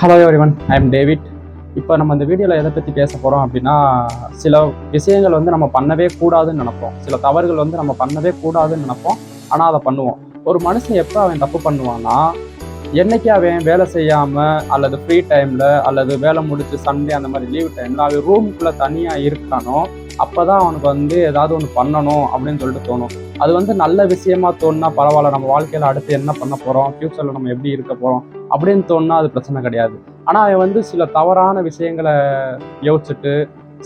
Hello everyone I am David இப்போ நம்ம இந்த வீடியோவில் எதை பற்றி பேச போகிறோம் அப்படின்னா சில விஷயங்கள் வந்து நம்ம பண்ணவே கூடாதுன்னு நினைப்போம். சில தவறுகள் வந்து நம்ம பண்ணவே கூடாதுன்னு நினைப்போம். ஆனால் அதை பண்ணுவோம். ஒரு மனுஷன் எப்போ அவன் தப்பு பண்ணுவான்னா என்னைக்கு அவன் வேலை செய்யாமல் அல்லது ஃப்ரீ டைமில் அல்லது வேலை முடிச்சு சண்டே அந்த மாதிரி லீவ் டைமில் அவன் ரூமுக்குள்ளே தனியாக இருக்கானோ அப்போ தான் அவனுக்கு வந்து ஏதாவது ஒன்று பண்ணணும் அப்படின்னு சொல்லிட்டு தோணும். அது வந்து நல்ல விஷயமா தோணுனா பரவாயில்ல நம்ம வாழ்க்கையில் அடுத்து என்ன பண்ண போகிறோம் ஃப்யூச்சரில் நம்ம எப்படி இருக்க போகிறோம் அப்படின்னு தோணுனா அது பிரச்சனை கிடையாது. ஆனால் அவன் வந்து சில தவறான விஷயங்களை யோசிச்சுட்டு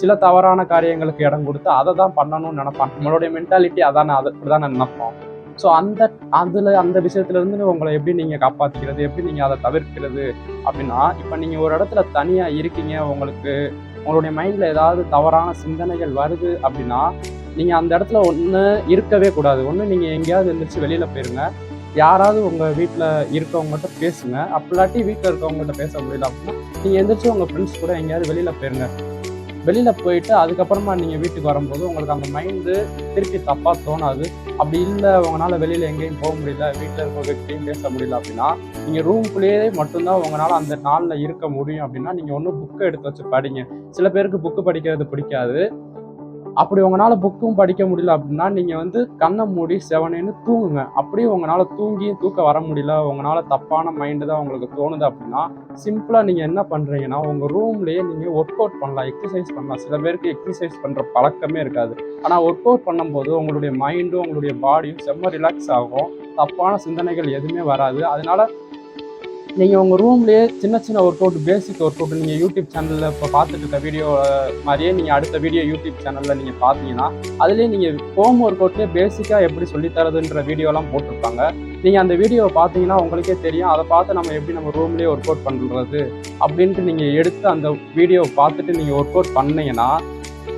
சில தவறான காரியங்களுக்கு இடம் கொடுத்து அதை தான் பண்ணணும்னு நினைப்பான். நம்மளுடைய மென்டாலிட்டி அதானே அதை அப்படி தான் நினைப்போம். ஸோ அந்த அதில் அந்த விஷயத்துலேருந்து உங்களை எப்படி நீங்கள் காப்பாற்றிக்கிறது எப்படி நீங்கள் அதை தவிர்க்கிறது அப்படின்னா இப்போ நீங்கள் ஒரு இடத்துல தனியாக இருக்கீங்க உங்களுக்கு உங்களுடைய மைண்டில் ஏதாவது தவறான சிந்தனைகள் வருது அப்படின்னா நீங்கள் அந்த இடத்துல ஒன்று இருக்கவே கூடாது. ஒன்று நீங்கள் எங்கேயாவது எழுந்திரிச்சு வெளியில் போயிருங்க. யாராவது உங்கள் வீட்டில் இருக்கவங்ககிட்ட பேசுங்க. அப்படிலாட்டி வீட்டில் இருக்கவங்ககிட்ட பேச முடியல அப்படின்னா நீங்கள் எந்திரிச்சு உங்கள் ஃப்ரெண்ட்ஸ் கூட எங்கேயாவது வெளியில் போயிருங்க. வெளியில் போயிட்டு அதுக்கப்புறமா நீங்கள் வீட்டுக்கு வரும்போது உங்களுக்கு அந்த மைண்டு திருப்பி தப்பாக தோணாது. அப்படி இல்லை உங்களால் வெளியில் எங்கேயும் போக முடியல வீட்டில் இருக்கவங்ககிட்டையும் பேச முடியல அப்படின்னா நீங்கள் ரூம்குள்ளேயே மட்டும்தான் உங்களால் அந்த நாளில் இருக்க முடியும் அப்படின்னா நீங்கள் ஒன்றும் புக்கை எடுத்து வச்சு படிங்க. சில பேருக்கு புக்கு படிக்கிறது பிடிக்காது. அப்படி உங்களால் புக்கும் படிக்க முடியல அப்படின்னா நீங்கள் வந்து கண்ணை மூடி செவனேன்னு தூங்குங்க. அப்படியே உங்களால் தூங்கியும் தூக்க வர முடியல உங்களால் தப்பான மைண்டு தான் உங்களுக்கு தோணுது அப்படின்னா சிம்பிளாக நீங்கள் என்ன பண்ணுறீங்கன்னா உங்கள் ரூம்லேயே நீங்கள் ஒர்க் அவுட் பண்ணலாம் எக்ஸசைஸ் பண்ணலாம். சில பேருக்கு எக்ஸசைஸ் பண்ணுற பழக்கமே இருக்காது. ஆனால் ஒர்க் அவுட் பண்ணும்போது உங்களுடைய மைண்டும் உங்களுடைய பாடியும் செம்ம ரிலாக்ஸ் ஆகும். தப்பான சிந்தனைகள் எதுவுமே வராது. அதனால நீங்கள் உங்கள் ரூம்லேயே சின்ன சின்ன work out basic work out நீங்கள் யூடியூப் சேனலில் இப்போ பார்த்துட்டு இருக்க வீடியோ மாதிரியே நீங்கள் அடுத்த வீடியோ யூடியூப் சேனலில் நீங்கள் பார்த்தீங்கன்னா அதுலேயே நீங்கள் ஹோம் ஒர்க் அவுட்லேயே பேசிக்காக எப்படி சொல்லித் தரதுன்ற வீடியோலாம் போட்டிருப்பாங்க. நீங்கள் அந்த வீடியோவை பார்த்தீங்கன்னா உங்களுக்கே தெரியும். அதை பார்த்து நம்ம எப்படி நம்ம ரூம்லேயே ஒர்க் அவுட் பண்ணுறது அப்படின்ட்டு நீங்கள் எடுத்து அந்த வீடியோவை பார்த்துட்டு நீங்கள் ஒர்க் அவுட் பண்ணீங்கன்னா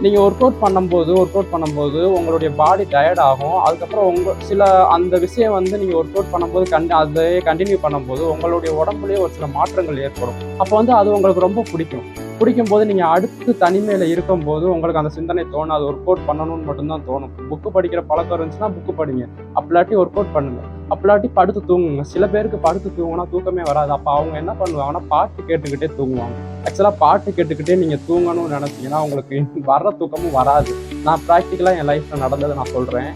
நீங்கள் ஒர்க் அவுட் பண்ணும்போது ஒர்க் அவுட் பண்ணும்போது உங்களுடைய பாடி டயர்ட் ஆகும். அதுக்கப்புறம் உங்கள் சில அந்த விஷயம் வந்து நீங்கள் ஒர்க் அவுட் பண்ணும்போது கண்டி அதையே கண்டினியூ பண்ணும்போது உங்களுடைய உடம்புலேயே ஒரு சில மாற்றங்கள் ஏற்படும். அப்போ வந்து அது உங்களுக்கு ரொம்ப பிடிக்கும். பிடிக்கும் போது நீங்கள் அடுத்து தனிமையில் இருக்கும்போது உங்களுக்கு அந்த சிந்தனை தோணாது. ஒர்க் அவுட் பண்ணணும்னு மட்டும்தான் தோணும். புக்கு படிக்கிற பழக்கம் இருந்துச்சுன்னா புக்கு படிங்க. அப்படிலாட்டி ஒர்க் அவுட் பண்ணுங்கள் அப்படாட்டி படுத்து தூங்குங்க. சில பேருக்கு படுத்து தூங்கினா தூக்கமே வராது. அப்போ அவங்க என்ன பண்ணுவாங்கன்னா பாட்டு கேட்டுக்கிட்டே தூங்குவாங்க. ஆக்சுவலாக பாட்டு கேட்டுக்கிட்டே நீங்கள் தூங்கணும்னு நினச்சிங்கன்னா உங்களுக்கு வர்ற தூக்கமும் வராது. நான் ப்ராக்டிக்கலாக என் லைஃப்பில் நடந்ததை நான் சொல்கிறேன்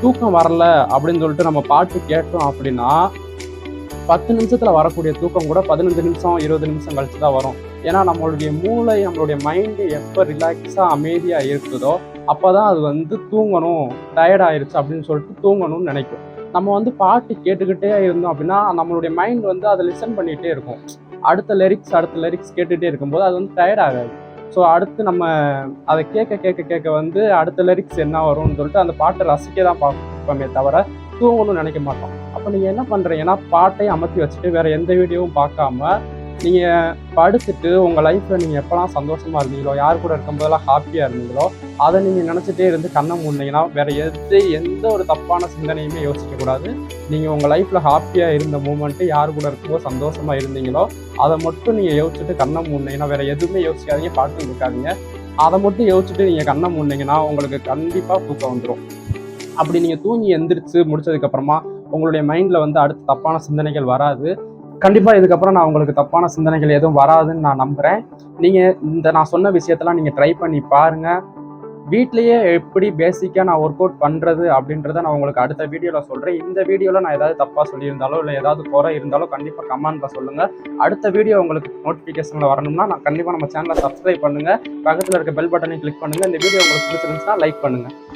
தூக்கம் வரல அப்படின்னு சொல்லிட்டு நம்ம பாட்டு கேட்டோம் அப்படின்னா பத்து நிமிஷத்தில் வரக்கூடிய தூக்கம் கூட பதினஞ்சு நிமிஷம் இருபது நிமிஷம் கழிச்சு தான் வரும். ஏன்னா நம்மளுடைய மூளை நம்மளுடைய மைண்டு எப்போ ரிலாக்ஸாக அமைதியாக இருக்குதோ அப்போ தான் அது வந்து தூங்கணும். டயர்ட் ஆயிருச்சு அப்படின்னு சொல்லிட்டு தூங்கணும்னு நினைக்கும். நம்ம வந்து பாட்டு கேட்டுக்கிட்டே இருந்தோம் அப்படின்னா நம்மளுடைய மைண்ட் வந்து அதை லிசன் பண்ணிகிட்டே இருக்கும். அடுத்த லிரிக்ஸ் அடுத்த லிரிக்ஸ் கேட்டுகிட்டே இருக்கும்போது அது வந்து டயர்ட் ஆகாது. ஸோ அடுத்து நம்ம அதை கேட்க கேட்க கேட்க வந்து அடுத்த லிரிக்ஸ் என்ன வரும்னு சொல்லிட்டு அந்த பாட்டை ரசிக்க தான் பார்ப்போமே தவிர தூங்கணும்னு நினைக்க மாட்டோம். அப்போ நீங்கள் என்ன பண்ணுறீங்கன்னா பாட்டையும் அமர்த்தி வச்சுட்டு வேறு எந்த வீடியோவும் பார்க்காம நீங்கள் படுத்துட்டு உங்கள் லைஃப்பில் நீங்கள் எப்போலாம் சந்தோஷமாக இருந்தீங்களோ யார் கூட இருக்கும்போதெல்லாம் ஹாப்பியாக இருந்தீங்களோ அதை நீங்கள் நினச்சிட்டே இருந்து கண்ணை மூடினீங்கன்னா வேறு எது எந்த ஒரு தப்பான சிந்தனையுமே யோசிக்கக்கூடாது நீங்கள் உங்கள் லைஃப்பில் ஹாப்பியாக இருந்த மூமெண்ட்டு யார் கூட இருக்கும்போது சந்தோஷமாக இருந்தீங்களோ அதை மட்டும் நீங்கள் யோசிச்சுட்டு கண்ணை மூடினீங்கன்னா வேறு எதுவுமே யோசிக்காதீங்க பாட்டு இருக்காதீங்க அதை மட்டும் யோசிச்சுட்டு நீங்கள் கண்ணை மூடினீங்கன்னா உங்களுக்கு கண்டிப்பாக தூக்கம் வந்துடும் அப்படி நீங்கள் தூங்கி எந்திரிச்சு முடிச்சதுக்கப்புறமா உங்களுடைய மைண்டில் வந்து அடுத்த தப்பான சிந்தனைகள் வராது. கண்டிப்பாக இதுக்கப்புறம் நான் உங்களுக்கு தப்பான சிந்தனைகள் எதுவும் வராதுன்னு நான் நம்புகிறேன் நீங்கள் இந்த நான் சொன்ன விஷயத்தெல்லாம் நீங்கள் ட்ரை பண்ணி பாருங்கள் வீட்லேயே எப்படி பேசிக்காக நான் ஒர்க் அவுட் பண்ணுறது அப்படின்றத நான் உங்களுக்கு அடுத்த வீடியோவில் சொல்கிறேன் இந்த வீடியோவில் நான் ஏதாவது தப்பாக சொல்லியிருந்தாலோ இல்லை ஏதாவது குறை இருந்தாலோ கண்டிப்பாக கமெண்ட்டில் சொல்லுங்கள் அடுத்த வீடியோ உங்களுக்கு நோட்டிஃபிகேஷனில் வரணும்னா நான் கண்டிப்பாக நம்ம சேனலை சப்ஸ்கிரைப் பண்ணுங்கள் பக்கத்தில் இருக்க பெல் பட்டனை கிளிக் பண்ணுங்கள் இந்த வீடியோ உங்களுக்கு பிடிச்சிருந்துச்சுன்னா லைக் பண்ணுங்கள்